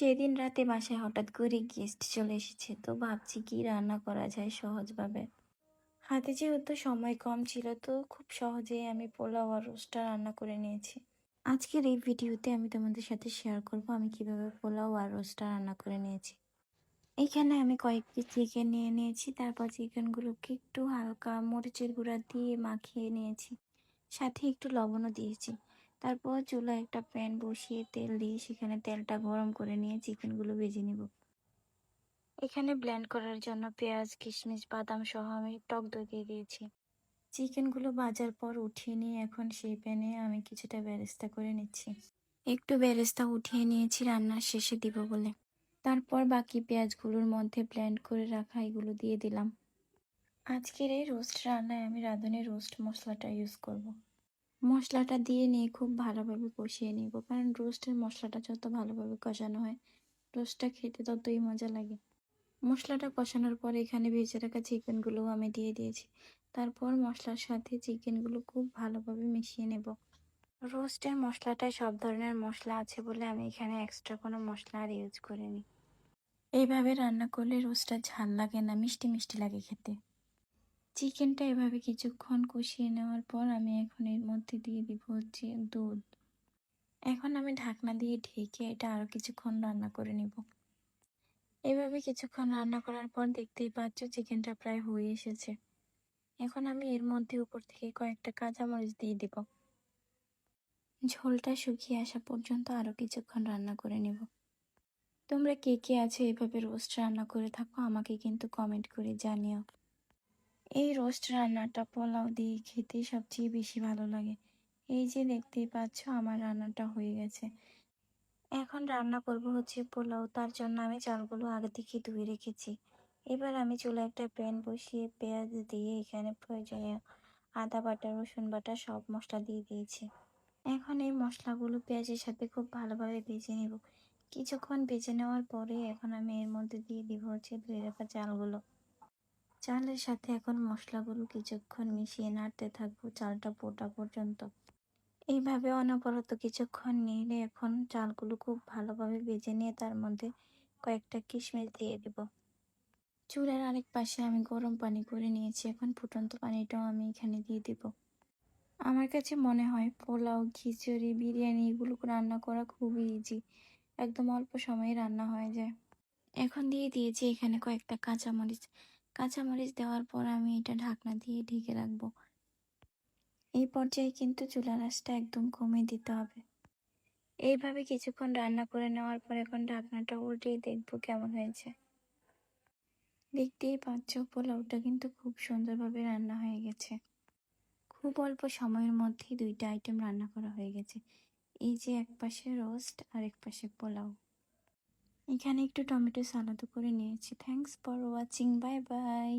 সেদিন রাতে বাসায় হঠাৎ করে গেস্ট চলে এসেছে। তো ভাবছি কি রান্না করা যায় সহজভাবে। হাতে যেহেতু সময় কম ছিল, তো খুব সহজেই আমি পোলাও আর রোস্টটা রান্না করে নিয়েছি। আজকের এই ভিডিওতে আমি তোমাদের সাথে শেয়ার করব আমি কীভাবে পোলাও আর রোস্টটা রান্না করে নিয়েছি। এখানে আমি কয়েক পিস চিকেন নিয়ে নিয়েছি, তারপর চিকেনগুলোকে একটু হালকা মরিচের গুঁড়া দিয়ে মাখিয়ে নিয়েছি। সাথে একটু লবণও দিয়েছি। তারপর চুলায় একটা প্যান বসিয়ে তেল দিয়ে সেখানে তেলটা গরম করে নিয়ে চিকেনগুলো ভেজে নিব। এখানে ব্লেন্ড করার জন্য পেঁয়াজ, কিশমিশ, বাদাম সহ আমি টক দই দিয়ে দিয়েছি। চিকেনগুলো ভাজার পর উঠিয়ে নিয়ে এখন সেই প্যানে আমি কিছুটা ব্যারেস্তা করে নিচ্ছি। একটু ব্যারেস্তা উঠিয়ে নিয়েছি রান্নার শেষে দিব বলে। তারপর বাকি পেঁয়াজগুলোর মধ্যে ব্লেন্ড করে রাখা এগুলো দিয়ে দিলাম। আজকের এই রোস্ট রান্নায় আমি রাঁধুনি রোস্ট মশলাটা ইউজ করব। মশলাটা দিয়ে নিয়ে খুব ভালোভাবে কষিয়ে নিব। কারণ রোস্টের মশলাটা যত ভালোভাবে কষানো হয়, রোস্টটা খেতে ততই মজা লাগে। মশলাটা কষানোর পর এখানে ভেজে রাখা চিকেনগুলোও আমি দিয়ে দিয়েছি। তারপর মশলার সাথে চিকেনগুলো খুব ভালোভাবে মিশিয়ে নেব। রোস্টের মশলাটায় সব ধরনের মশলা আছে বলে আমি এখানে এক্সট্রা কোনো মশলা আর ইউজ করিনি। এইভাবে রান্না করলে রোস্টটা ঝাল লাগে না, মিষ্টি মিষ্টি লাগে খেতে। চিকেনটা এভাবে কিছুক্ষণ কষিয়ে নেওয়ার পর আমি এখন এর মধ্যে দিয়ে দিব হচ্ছে দুধ। এখন আমি ঢাকনা দিয়ে ঢেকে এটা আরও কিছুক্ষণ রান্না করে নিব। এভাবে কিছুক্ষণ রান্না করার পর দেখতেই পাচ্ছ চিকেনটা প্রায় হয়ে এসেছে। এখন আমি এর মধ্যে উপর থেকে কয়েকটা কাঁচামরিচ দিয়ে দিব। ঝোলটা শুকিয়ে আসা পর্যন্ত আরও কিছুক্ষণ রান্না করে নেব। তোমরা কে কে আছে এভাবে রোস্ট রান্না করে থাকো আমাকে কিন্তু কমেন্ট করে জানিও। এই রোস্ট রান্নাটা পোলাও দিয়ে খেতে সবচেয়ে বেশি ভালো লাগে। এই যে দেখতেই পাচ্ছ, আমার রান্নাটা হয়ে গেছে। এখন রান্না করব হচ্ছে পোলাও, তার জন্য আমি চালগুলো আগে থেকে ধুয়ে রেখেছি। এবার আমি চুলা একটা প্যান বসিয়ে পেঁয়াজ দিয়ে এখানে প্রয়োজনীয় আদা বাটা, রসুন বাটা সব মশলা দিয়ে দিয়েছি। এখন এই মশলাগুলো পেঁয়াজের সাথে খুব ভালোভাবে ভেজে নেব। কিছুক্ষণ ভেজে নেওয়ার পরে এখন আমি এর মধ্যে দিয়ে দিব হচ্ছে ধুয়ে রাখা চালগুলো। চালের সাথে এখন মশলাগুলো কিছুক্ষণ মিশিয়ে নাড়তে থাকব, চালটা পোটা পর্যন্ত। এইভাবে অনবরত কিছুক্ষণ নিলে এখন চালগুলো খুব ভালোভাবে ভেজে নিয়ে তার মধ্যে কয়েকটা কিশমিশ দিয়ে দেব। চুলার আরেক পাশে আমি গরম পানি করে নিয়েছি, এখন ফুটন্ত পানিটাও আমি এখানে দিয়ে দেব। আমার কাছে মনে হয় পোলাও, খিচুড়ি, বিরিয়ানি এগুলো রান্না করা খুবই ইজি একদম অল্প সময়ে রান্না হয়ে যায়। এখন দিয়ে দিয়েছি এখানে কয়েকটা কাঁচামরিচ কাঁচামরিচ দেওয়ার পর আমি এটা ঢাকনা দিয়ে ঢেকে রাখব। এই পর্যায়ে কিন্তু চুলার আঁচটা একদম কমে দিতে হবে। এইভাবে কিছুক্ষণ রান্না করে নেওয়ার পর এখন ঢাকনাটা উল্টেই দেখব কেমন হয়েছে। দেখতেই পাচ্ছ, পোলাওটা কিন্তু খুব সুন্দরভাবে রান্না হয়ে গেছে। খুব অল্প সময়ের মধ্যেই দুইটা আইটেম রান্না করা হয়ে গেছে। এই যে এক পাশে রোস্ট আর এক পাশে পোলাও। এখানে একটু টমেটো সালাদও করে নিয়েছি। Thanks for watching bye bye